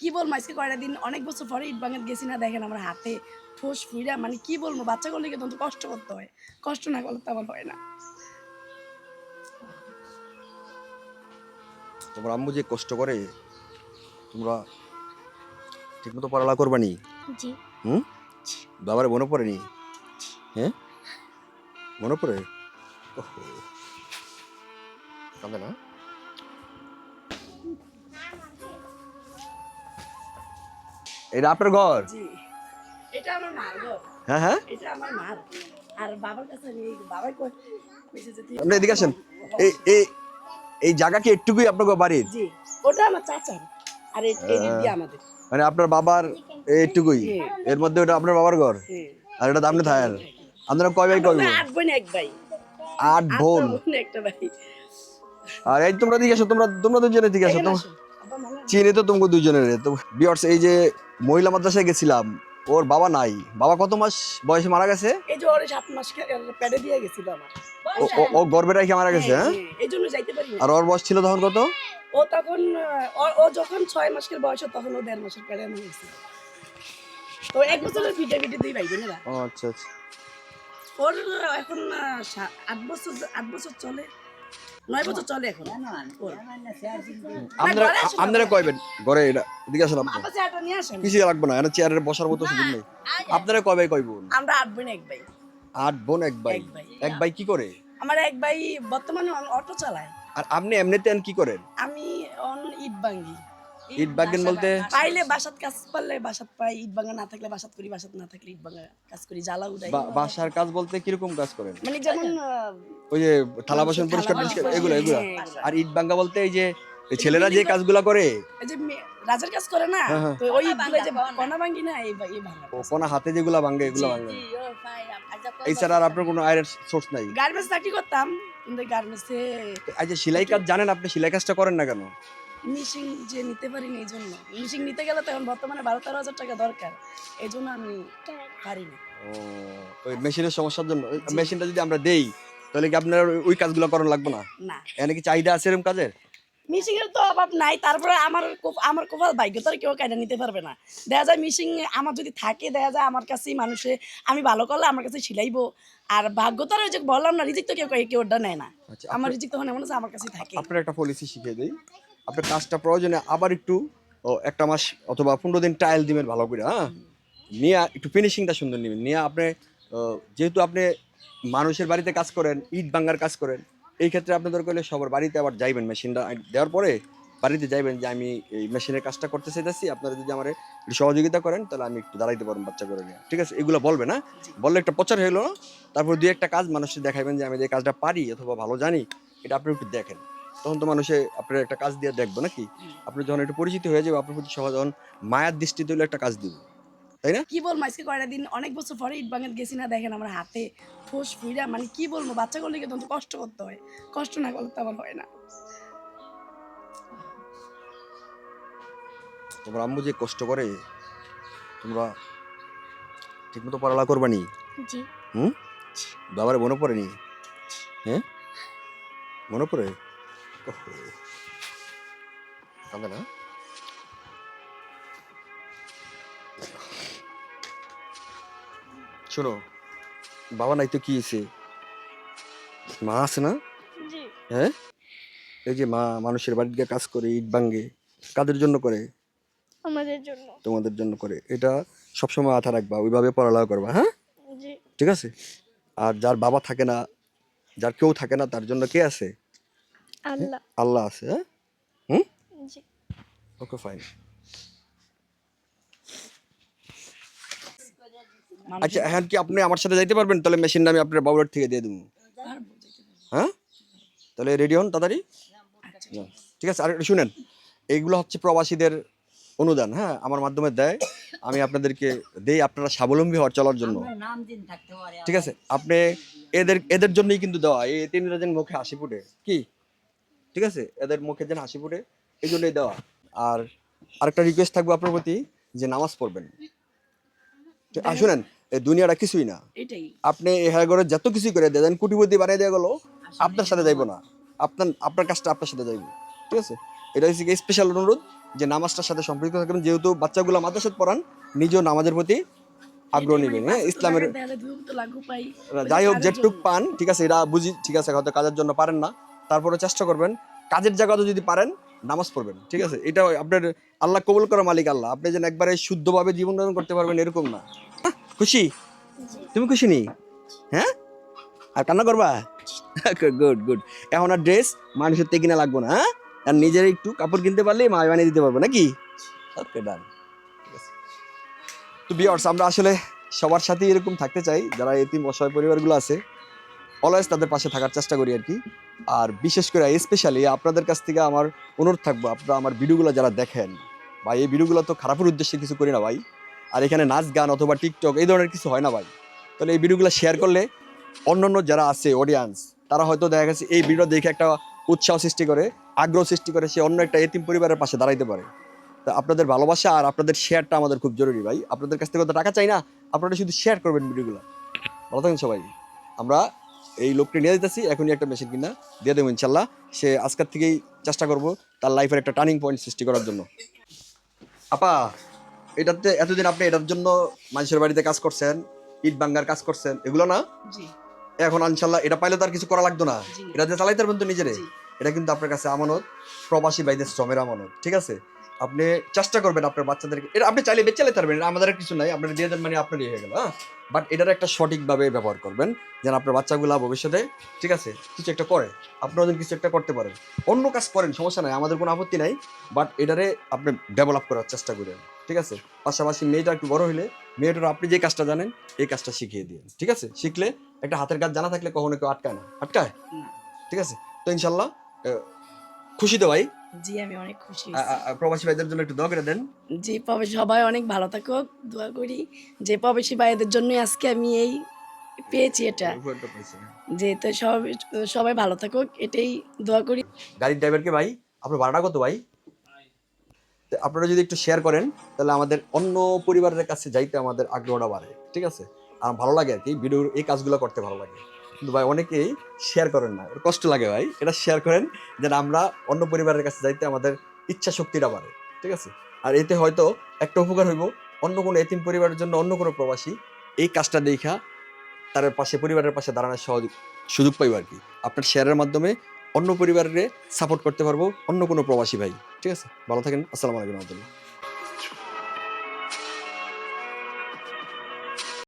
কি বলব আজকে কয়টা দিন অনেক বছর পরে ইট বাঙাল গেছি না দেখেন আমার হাতে ঠোস ফুইরা মানে কি বলব বাচ্চা করলে কিন্তু অন্তত কষ্ট করতে হয় কষ্ট না করলে তো আমার হয় না। তোমার আম্মু যে কষ্ট করে তোমরা ঠিকমতো পড়ালা করবানি জি। হুম? বাবার মনে পড়েনি হ্যাঁ? মনে পড়ে? ওহো। কাঁদে না? এটা আপনার ঘর? এটা আমার মার ঘর। হ্যাঁ হ্যাঁ? এটা আমার মার। আর বাবার কাছে বাবাই কই আপনি এদিকে আসেন। এই এই এই জায়গা কি একটুকুই আপনার বাড়ির? জি। ওটা আমার চাচার। আর এই দিয়ে আমাদের। মানে আপনার বাবার এইটুকুই এর মধ্যে ওটা আপনার বাবার ঘর? হ্যাঁ। আর এটা আপনি থাকেন আপনারা কয় ভাই কয় আট বোন এক ভাই। আট বোন। একটা ভাই। আর এই তোমরা দিকে আসো তোমরা তোমরা দুজনে দিকে আসো। হয়- চিনি তো তোমাকে দুজনের। তো বিয়ার্স এই যে মহিলা মাদ্রাসায় গেছিলাম। ওর বাবা নাই। বাবা কত মাস বয়সে মারা গেছে? এই যে ওরে মাস প্যাডে দিয়ে গেছিল আমার। ও- রেখে মারা গেছে হ্যাঁ হ্যাঁ, এই জন্য যাইতে পারি আর ওর বয়স ছিল তখন কত? ও তখন ও- যখন ছয় মাসের বয়স তখন ও দেড় মাসের প্যাডে আমি গেছিল। তো এক বছরের পিঠে পিঠে দুই ভাই বোনেরা। ও আচ্ছা আচ্ছা। ওর এখন আট বছর আট বছর চলে। নয় বছর চলে এখন। আপনারা আপনারা কয়বেন? ঘরে এটা এদিকে আসেন আপনি। আব্বা চেয়ারটা নিয়ে আসেন। কিছু লাগবে না এখানে চেয়ারে বসার মতো সুযোগ নেই। আপনারা কয় ভাই কয় বোন আমরা আট বোন এক ভাই। আট বোন এক ভাই। এক ভাই। কি করে? আমার এক ভাই বর্তমানে অটো চালায়। আর আপনি এমনিতে কি করেন? আমি অন ইট ভাঙ্গি ইট বাগেন বলতে? পাইলে বাসাত কাজ পারলে বাসাত পাই ইট ভাঙা না থাকলে বাসাত করি বাসাত না থাকলে ইট ভাঙা কাজ করি জ্বালা উঠাই বাসার কাজ বলতে কীরকম কাজ করেন? মানে যেমন ওই যে থালা বাসন পরিষ্কার পরিষ্কার, এগুলো এগুলো। হ্যাঁ, আর ইট ভাঙ্গা বলতে এই যে ছেলেরা যে কাজগুলা করে। এই যে রাজার কাজ করে না? হ্যাঁ, হ্যাঁ। তো ওই ইটগুলো যে কণা ভাঙ্গি না এই এই ভাঙা ও কোনা হাতে যেগুলা ভাঙ্গে এগুলো ভাঙ্গে এছাড়া আর আপনার কোনো আয়ের সোর্স নাই? গার্মেন্টস চাকরি করতাম কিন্তু গার্মেন্টসে এই যে সেলাই কাজ জানেন আপনি সেলাই কাজটা করেন না কেন? মিশিং যে নিতে পারিনি এই জন্য মিশিং নিতে গেলে তো এখন বর্তমানে বারো তেরো হাজার টাকা দরকার এই জন্য আমি পারি না ও ওই মেশিনের সমস্যার জন্য ওই মেশিনটা যদি আমরা দেই তাহলে কি আপনার ওই- কাজগুলো করানো লাগবে না? না। এখানে কি চাহিদা আছে এরকম কাজের? মিশিং এর তো অভাব নাই তারপরে আমার আমার কোপাল ভাগ্যতার কেউ কাইটা নিতে পারবে না। দেখা যায় মিশিং আমার যদি থাকে দেখা যায় আমার কাছেই মানুষে আমি ভালো করলে আমার কাছে সিলাইবো আর ভাগ্যতার ওই যে বললাম না রিজিক তো কেউ কেউ ওটা নেয় না। আচ্ছা আমার রিজিক তখন এমন আছে আমার কাছে থাকে। আপনার একটা পলিসি শিখিয়ে দিই। আপনার কাজটা প্রয়োজনে আবার একটু একটা মাস অথবা পনেরো দিন ট্রায়াল দিবেন ভালো করে হ্যাঁ? নিয়ে একটু ফিনিশিংটা সুন্দর নেবেন। নিয়ে আপনি যেহেতু আপনি মানুষের বাড়িতে কাজ করেন ইট ভাঙ্গার কাজ করেন এই ক্ষেত্রে আপনি দরকার হলে সবার বাড়িতে আবার যাইবেন মেশিনটা দেওয়ার পরে বাড়িতে যাইবেন যে আমি এই মেশিনের কাজটা করতে চাইতেছি আপনারা যদি আমার একটু সহযোগিতা করেন তাহলে আমি একটু দাঁড়াইতে পারব বাচ্চা করে নিয়ে। ঠিক আছে? এগুলো বলবে না? বললে একটা প্রচার হলো তারপর দুই একটা কাজ মানুষকে দেখাবেন যে আমি যে কাজটা পারি অথবা ভালো জানি এটা আপনি একটু দেখেন। তখন তো মানুষে আপনার একটা কাজ দিয়ে দেখব নাকি? আপনি যখন একটু পরিচিত হয়ে যাবে আপনার প্রতি সহজ যখন মায়ার দৃষ্টিতে হলে একটা কাজ দিব তাই না? কি বলব আজকে কয়টা দিন অনেক বছর পরে ইট বাঙাল গেছি না দেখেন আমার হাতে ঠোস ফুইরা মানে কি বলব বাচ্চা করলে কিন্তু কষ্ট করতে হয় কষ্ট না করলে তো আমার হয় না। তোমার আম্মু যে কষ্ট করে তোমরা ঠিকমতো পড়ালা করবানি জি। হুম? বাবার মনে পড়েনি হ্যাঁ? মনে পড়ে? না শোনো বাবা নাই তো কি হয়েছে মা আছে না? হ্যাঁ? এই যে মা মানুষের বাড়িতে কাজ করে ইট ভাঙ্গে কাদের জন্য করে? আমাদের জন্য। তোমাদের জন্য করে। এটা সবসময় মাথা রাখবা ওইভাবে পড়ালেখা করবা হ্যাঁ? ঠিক আছে? আর যার বাবা থাকে না যার কেউ থাকে না তার জন্য কে আছে? আল্লাহ। আল্লাহ আছে হ্যাঁ? হুম? জি। ওকে ফাইন আচ্ছা এখন কি আপনি আমার সাথে যাইতে পারবেন? তাহলে মেশিনটা আমি আপনার বাবুর থেকে দিয়ে দেবো। হ্যাঁ? তাহলে রেডি হন তাড়াতাড়ি? আচ্ছা। ঠিক আছে আর শুনেন। এইগুলো হচ্ছে প্রবাসীদের অনুদান হ্যাঁ? আমার মাধ্যমে দেয়। আমি আপনাদেরকে দেই আপনারা স্বাবলম্বী হওয়ার চলার জন্য। ঠিক আছে আপনি এদের এদের জন্যই কিন্তু দেওয়া এই তিনটা যেন মুখে হাসি ফুটে। কি? ঠিক আছে? এদের মুখে যেন হাসি ফুটে এই জন্যই দেওয়া। আর আরেকটা রিকোয়েস্ট থাকবে আপনার প্রতি যে নামাজ পড়বেন। শুনেন দুনিয়াটা কিছুই না। আপনি হায়াগরে যত কিছু করে দেন কোটিপতি বানিয়ে দেওয়া গেল আপনার সাথে যাইবো না। আপনার আপনার কাজটা আপনার সাথে যাইবো। ঠিক আছে? এটা হচ্ছে স্পেশাল অনুরোধ যে নামাজটার সাথে সম্পৃক্ত থাকবেন যেহেতু বাচ্চাগুলো মাদ্রাসাত পড়ান নিজেও নামাজের প্রতি আগ্রহ নেবেন। হ্যাঁ ইসলামের পাই। যাই হোক কাজের যেটুক পান ঠিক আছে এরা বুঝি ঠিক আছে হয়তো কাজের জন্য পারেন না। তারপরে চেষ্টা করবেন। কাজের জায়গাতে যদি পারেন, নামাজ পড়বেন, ঠিক আছে? এটা আপনার আল্লাহ কবুল করা মালিক আল্লাহ। আপনি যেন একবারে শুদ্ধভাবে জীবন ধারণ করতে পারবেন, এরকম না। খুশি? তুমি খুশি নি? হ্যাঁ? আর কান্না করবা? গুড গুড এখন আর ড্রেস মানুষের থেকে কিনা লাগবো না হ্যাঁ? আর নিজের একটু কাপড় কিনতে পারলে মা বানিয়ে দিতে পারব নাকি? ডান তো বিয়ার্স আমরা আসলে সবার সাথে এরকম থাকতে চাই। যারা এতিম অসহায় পরিবারগুলো আছে অলওয়েজ তাদের পাশে থাকার চেষ্টা করি আর কি। আর বিশেষ করে স্পেশালি আপনাদের কাছ থেকে আমার অনুরোধ থাকব, আপনারা আমার ভিডিওগুলো যারা দেখেন বা এই ভিডিওগুলো তো খারাপের উদ্দেশ্যে কিছু করি না ভাই। আর এখানে নাচ গান অথবা টিকটক এই ধরনের কিছু হয় না ভাই। তাহলে এই ভিডিওগুলো শেয়ার করলে অন্যান্য যারা আছে অডিয়েন্স তারা হয়তো দেখা গেছে এই ভিডিও দেখে একটা উৎসাহ সৃষ্টি করে, আগ্রহ সৃষ্টি করে, সে অন্য একটা এতিম পরিবারের পাশে দাঁড়াইতে পারে। তা আপনাদের ভালোবাসা আর আপনাদের শেয়ারটা আমাদের খুব জরুরি ভাই। আপনাদের কাছ থেকে তো টাকা চাই না, আপনারা শুধু শেয়ার করবেন ভিডিওগুলো। ভালো থাকেন সবাই। আমরা এই লোকটি নিয়ে দিতেছি এখনই একটা মেশিন কিনা দিয়ে দেবো ইনশাল্লাহ। সে আজকের থেকেই চেষ্টা করব তার লাইফের একটা টার্নিং পয়েন্ট সৃষ্টি করার জন্য। আপা এটাতে এতদিন আপনি এটার জন্য মানুষের বাড়িতে কাজ করছেন ইট বাঙ্গার কাজ করছেন এগুলো না? এখন ইনশাল্লাহ এটা পাইলে তো আর কিছু করা লাগতো না। এটা দিয়ে চালাইতে পারবেন তো নিজেরে। এটা কিন্তু আপনার কাছে আমানত প্রবাসী ভাইদের শ্রমের আমানত ঠিক আছে? আপনি চেষ্টা করবেন আপনার বাচ্চাদেরকে এটা আপনি চাইলে বেঁচে চালাতে পারবেন আমাদের কিছু নাই আপনার দিয়ে দেন মানে আপনারই হয়ে গেল হ্যাঁ? বাট এটার একটা সঠিকভাবে ব্যবহার করবেন যেন আপনার বাচ্চাগুলা ভবিষ্যতে ঠিক আছে কিছু একটা করে আপনারা যেন কিছু একটা করতে পারেন। অন্য কাজ করেন সমস্যা নাই আমাদের কোনো আপত্তি নাই বাট এটারে আপনি ডেভেলপ করার চেষ্টা করেন ঠিক আছে? পাশাপাশি মেয়েটা একটু বড় হলে মেয়েটার আপনি যে কাজটা জানেন এই কাজটা শিখিয়ে দিন ঠিক আছে? শিখলে একটা হাতের কাজ জানা থাকলে কখনো কেউ আটকায় না আটকায়? ঠিক আছে? তো ইনশাল্লাহ খুশি তো ভাই? জি আমি অনেক খুশি প্রবাসী ভাইদের জন্য একটু দোয়া করে দেন। যে প্রবাসী সবাই অনেক ভালো থাকুক দোয়া করি যে প্রবাসী ভাইদের জন্য আজকে আমি এই পেয়েছি এটা। যে তো সব সবাই ভালো থাকুক এটাই দোয়া করি। গাড়ির ড্রাইভারকে ভাই আপনার ভাড়াটা কত ভাই? আপনারা যদি একটু শেয়ার করেন তাহলে আমাদের অন্য পরিবারের কাছে যাইতে আমাদের আগ্রহটা বাড়ে ঠিক আছে? আর ভালো লাগে আর কি ভিডিওর এই কাজগুলো করতে ভালো লাগে। কিন্তু ভাই অনেকেই শেয়ার করেন না। কষ্ট লাগে ভাই। এটা শেয়ার করেন যেন আমরা অন্য পরিবারের কাছে যাইতে আমাদের ইচ্ছা শক্তিটা বাড়ে। ঠিক আছে? আর এতে হয়তো একটা উপকার হইব। অন্য কোনো এতিম পরিবারের জন্য অন্য কোনো প্রবাসী এই কাজটা দেখা তার পাশে, পরিবারের পাশে দাঁড়ানোর সহযোগ সুযোগ পাইব আর কি। আপনার শেয়ারের মাধ্যমে অন্য পরিবারের সাপোর্ট করতে পারব অন্য কোনো প্রবাসী ভাই। ঠিক আছে? ভালো থাকেন। আসসালামু আলাইকুম রহমতুল্লাহ।